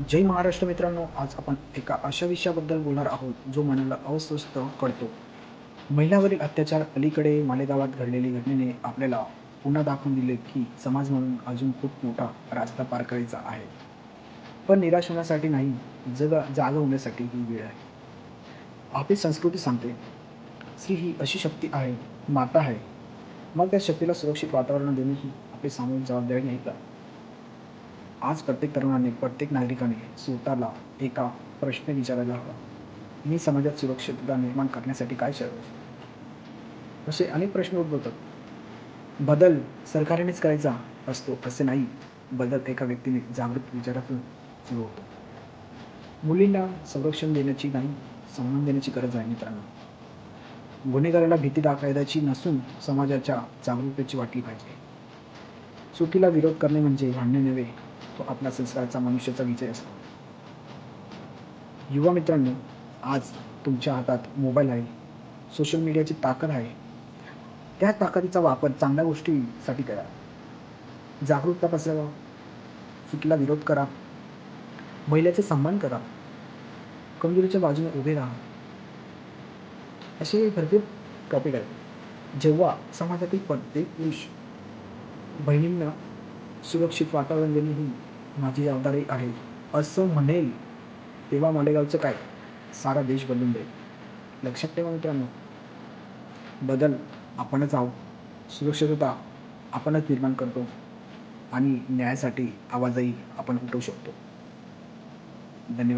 जय महाराष्ट्र मित्रांनो आज आपण एका अशा विषयाबद्दल बोलणार आहोत जो मनाला अस्वस्थ करतो. महिलावरील अत्याचार अलीकडे मालेगावात घडलेली घटनेने आपल्याला पुन्हा दाखवून दिले की समाज म्हणून अजून खूप मोठा रास्ता पार करायचा आहे. पण निराश होण्यासाठी नाही जग जागा होण्यासाठी ही वेळ आहे. आपली संस्कृती सांगते स्त्री ही अशी शक्ती आहे माता आहे. मग त्या शक्तीला सुरक्षित वातावरण देणे ही आपली सामूहिक जबाबदारी नाही का? आज प्रत्येक तरुणाने प्रत्येक नागरिकाने स्वतःला एका प्रश्न विचारायला हवा. मी समाजात सुरक्षितता निर्माण करण्यासाठी काय करावे? असे अनेक प्रश्न उद्भवतात. बदल सरकारनेच करायचा असतो असे नाही. बदल एका व्यक्तीने जागृत विचारातून सुरू होतो. मुलींना संरक्षण देण्याची नाही सन्मान देण्याची गरज आहे मित्रांनो. गुन्हेगाराला भीती दाखवायची नसून समाजाच्या जागरूकतेची वाटली पाहिजे. चुकीला विरोध करणे म्हणजे भांडणे नव्हे तो आपला संसाराचा मनुष्याचा विजय असतो युवा मित्रांनो आज तुमच्या हातात मोबाईल आहे. सोशल मीडियाची ताकद आहे. त्या ताकदीचा वापर चांगल्या गोष्टीसाठी करा. जागरूकता पसरवा? चुकीला विरोध करा. महिलेचा सन्मान करा. कमजोरीच्या बाजूने उभे राहा. असे भरपूर टॉपिक आहेत. जेव्हा समाजातील प्रत्येक पुरुष बहिणींना सुरक्षित वातावरण देणे ही माझी जबाबदारी आहे. असं म्हणेल तेव्हा मालेगावचं काय? सारा देश बदलून जाईल लक्षात ठेवा मित्रांनो. बदल आपणच आहोत. सुरक्षितता आपणच निर्माण करतो. आणि न्यायासाठी आवाजही आपण उठवू शकतो. धन्यवाद.